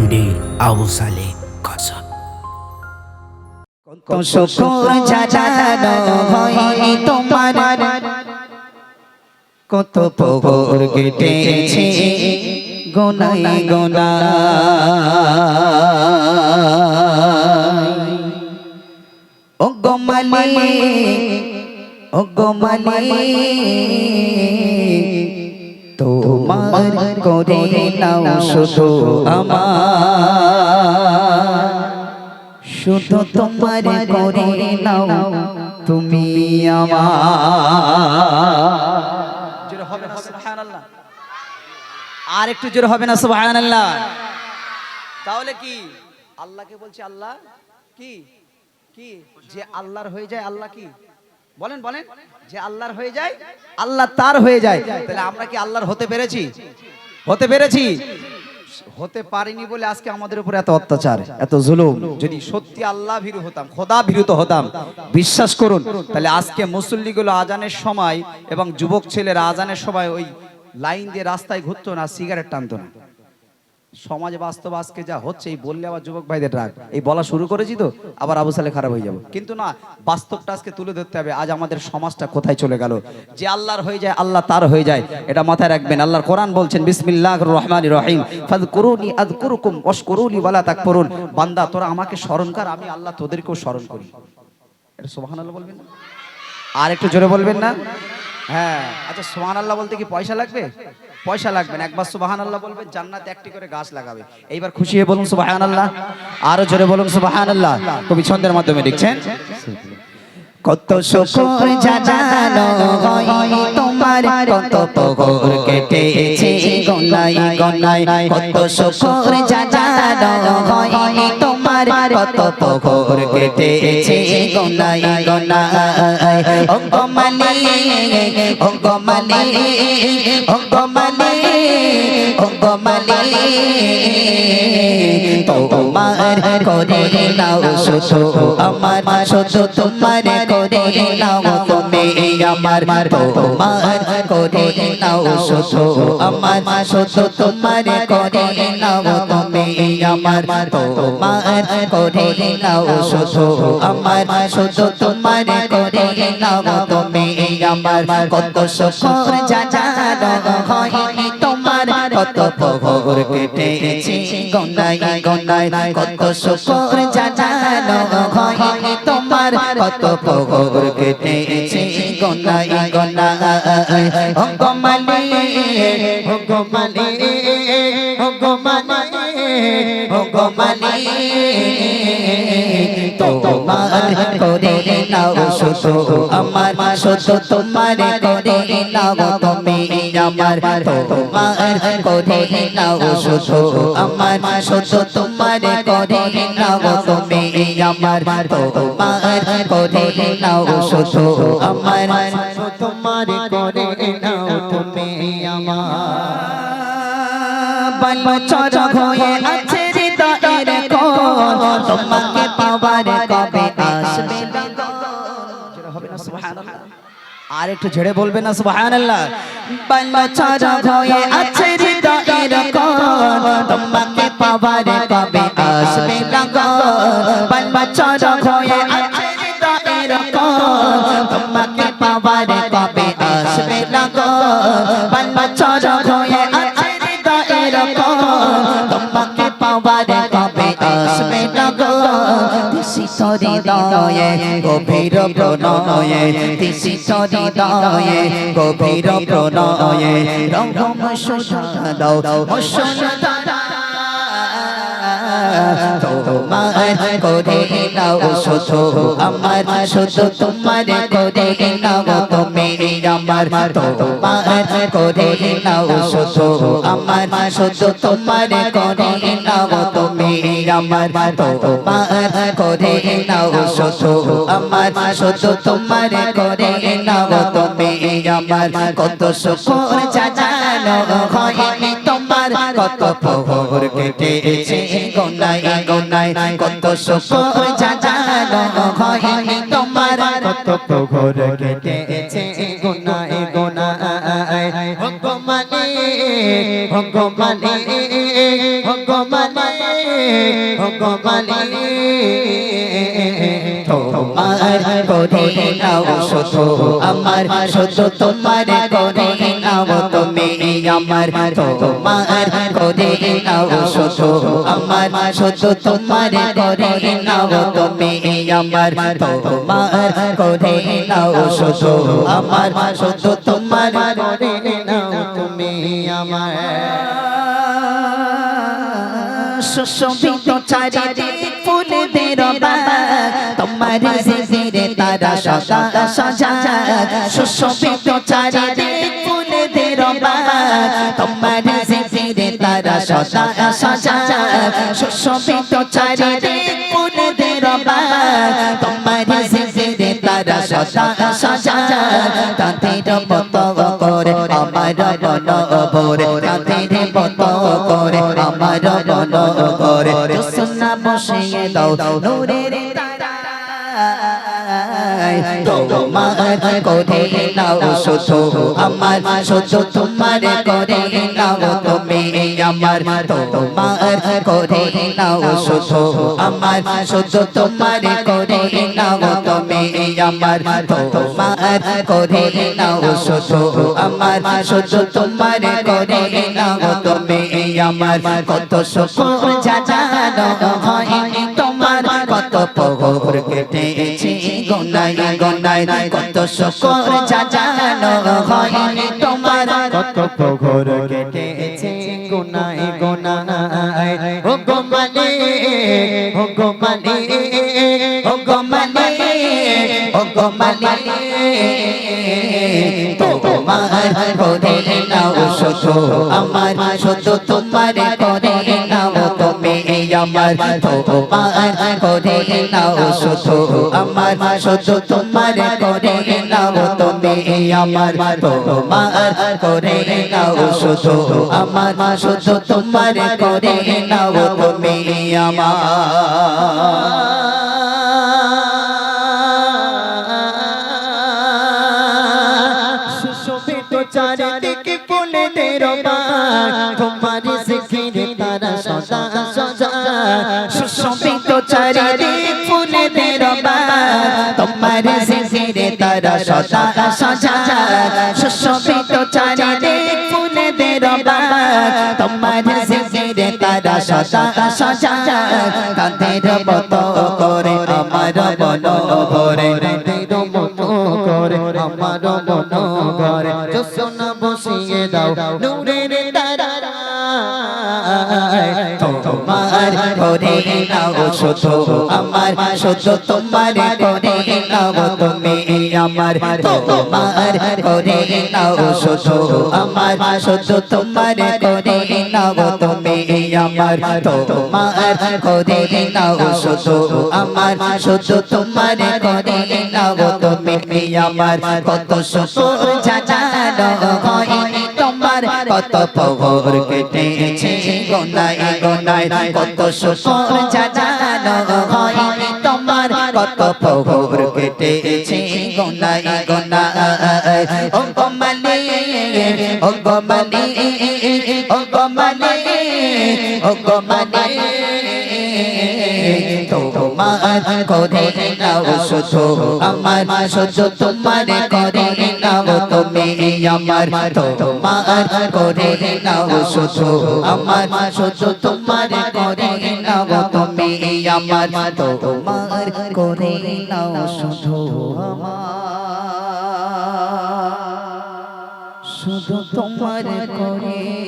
MD Abu সালে কসব কত শুকর জাজানো হয় তোমার। কত পোহর কেটেছে গোনাই গোনা ও গোমালি ও গোমালি তোমার করে নাও শুধু আমার। শুধু তোমার করে নাও। তুমি আমার। জোরে হবে না সুবহানাল্লাহ। আর একটু জোরে হবে না সুবহানাল্লাহ। তাহলে কি? আল্লাহকে বলছে আল্লাহ? কি? কি? যে আল্লাহর হয়ে যায় আল্লাহ কি? বলেন বলেন, যে আল্লাহর হয়ে যায়, আল্লাহ তার হয়ে যায়। তাহলে আমরা কি আল্লাহর হতে পেরেছি? হতে পেরেছি? হতে পারিনি বলে আজকে আমাদের উপরে এত অত্যাচার, এত জুলুম। যদি সত্যি আল্লাহ ভীরু হতাম, খোদা ভীরুত হতাম, বিশ্বাস করুন, তাহলে আজকে মুসল্লিগুলো আজানের সময় এবং যুবক ছেলেরা আজানের সময় ওই লাইন দিয়ে রাস্তায় ঘুরতো না, সিগারেট টানতো না। সমাজ বাস্তব আজকে যা হচ্ছে, এই বললে আবার যুবক ভাইদের রাগ। এই বলা শুরু করেছি তো, আবার আবু সালে খারাপ হয়ে যাব। কিন্তু না, বাস্তবটা আজকে তুলে ধরতে হবে, আজ আমাদের সমাজটা কোথায় চলে গেল? যে আল্লাহর হয়ে যায়, আল্লাহ তার হয়ে যায়, এটা মাথায় রাখবেন। আল্লাহর কোরআন বলছেন, বিসমিল্লাহির রহমানির রহিম, ফাযকুরুনি আযকুরুকুম ওয়াশকুরুনি ওয়ালা তাকফুরুন। বান্দা, তোরা আমাকে স্মরণ কর, আমি আল্লাহ তোদেরকেও স্মরণ করি। এটা সুবহানাল্লাহ বলবেন না? আর একটু জোরে বলবেন না? হ্যাঁ। আচ্ছা সোহান আল্লাহ বলতে কি পয়সা লাগবে? পয়সা লাগবে না। একবার সুবাহান আল্লাহ বলবে, জান্নাতে একটি করে গাছ লাগাবে। এইবার খুশি হয়ে বলুন সুবাহান আল্লাহ আরও জোরে বলুন সুবাহান আল্লাহ কবি ছন্দের মাধ্যমে লিখছেন, কত শুকর জাজানো হয় তোমার, কত পগর কেটেছে গনাই গনাই কত শুকর তোমার কত পগর কেটেছে গনাই গনাই ও গমালি ও গমালি ও গমালি ও গমালি তোমার করে নাও শুধু আমার, শুধু তোমার করে নাও তুমি আমার। তোমার করে নাও শুধু আমার, শুধু তোমার করে নাও তুমি আমার তোমার করে নাও শুধু, আমার শুধু তোমার করে নাও। তুমি আমার কত শুকর জাজানো হয়, তোমার কত পহর কেটেছি। গনাই গনাই কত শুকর জাজানো হয়, তোমার কত পহর কেটেছি। ও গমালি ও গমালি ও গমালি গমালি তোমার করে নাও শুধু আমার, শুধু তোমার করে নাও তুমি আমার। তোমার করে নাও শুধু আমার, শুধু তোমার করে নাও তুমি আমার। তোমার করে নাও শুধু আমার তোমার করে নাও তুমি আমার। বছর হয়ে আছে তোমাকে পাওয়ার কবে আসবে? আর একটু ঝেড়ে বলবে না সুবহানাল্লাহ। পাবার কবে আসবে? তিসি হৃদয়ে, গভীর প্রণয়ে তিসি হৃদয়ে, গভীর প্রণয়ে রঙম শোষা দাও শোষা তোমার করে নাও, শুধু আমার, শুধু তোমার করে নাও, তুমি আমার। তোমার করে নাও, শুধু আমার, শুধু তোমার করে আমার তোমার করে নাও শুধু আমার শুধু তোমার করে নাও তুমি আমার কত শুকর জাজানো হয় তোমার কত প্রহর কেটেছে গনাই গনাই কত শুকর জাজানো হয় তোমার কত প্রহর কেটেছে ভগবানে ভগবানে ভগবানে গোমালি তোমার করে নাও শুধু আমার, শুধু তোমার করে নাও তুমি আমার। তোমার করে নাও শুধু আমার, শুধু তোমার করে নাও তুমি আমার। তোমার করে নাও শুধু আমার, শুধু তোমার সুশোভিত চারিদিক ফুলেদের তোমার জিজিরে তারা সদা সজা সুশোভিত চারিদিক ফুলেদের তোমার জিজিরে তারা সদা সজা সুশোভিত চারিদিক ফুলেদের তোমার জিজিরে তারা সদা সজা তাদের মত করে আমার মন ভরে দাও নূরের তোমার করে নাও শুধু আমার শুধু তোমার করে নাও তুমি আমার তোমার করে নাও শুধু আমার শুধু তোমার করে নাও তুমি আমার তোমার করে নাও শুধু আমার শুধু তোমার করে নাও তুমি আমার কত হয় তোমার কত কেটেছি গনাই গনাই কত শুকর জানানো হয় তোমার। কত পহর কেটেছি গনাই গনাই ও গোমালি ও গোমালি ও গোমালি ও গোমালি তোমার করে নাও, শুধু আমার, শুধু তোমার করে নাও। আমার তোমার করে নাও, শুধু আমার শুধু তোমার করে নাও, তুমি আমার তোমার করে নাও, শুধু আমার শুধু তোমার করে নাও, তুমি আমার। চারিদিকে ফুলেদের বাগ তোমার জিকিরে তারা সদা সদা সুশোভিত চারিদিক ফুলেদের বাগ তোমার জিকিরে তারা সদা সাজা। সুশোভিত চারিদিক ফুলেদের বাগ তোমার জিকিরে তারা সদা সদা কাঁধের মতো করে আমার মন ভরে করে আমার মন ঘরে জোসনা বসিয়ে দাও নূরের তারা তোমার করে নাও আমার শুধু তোমার করে নাও তুমি আমার। তোমার করে নাও শুধু আমার তোমার করে নাও তুমি আমার তোমার করে নাও শুধু আমার, শুধু তোমার করে নাও তুমি আমার। কত জানানো হয় তোমার, কত পহর কেটেছে গোনাই গোনাই কত জানানো হয় তোমার, কত পহর কেটেছে গোনাই গোনাই ও গোমালি ও গোমালি ও ও তোমার করে নাও শুধু আমার শুধু তোমার করে নাও তুমি আমার তোমার করে নাও শুধু আমার শুধু তোমার করে নাও তুমি আমার তোমার করে নাও শুধু আমার শুধু তোমার করে